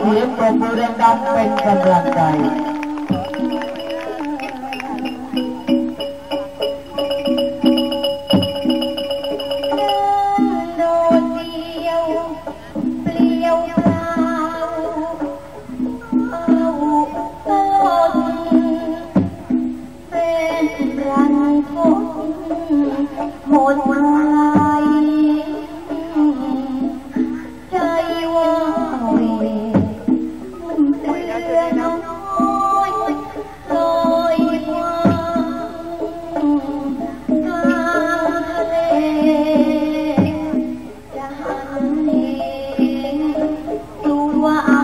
เสียงปรบมือดังเป็นกำลังใจ what I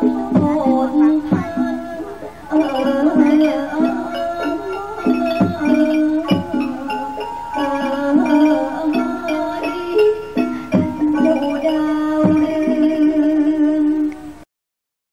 Thank you.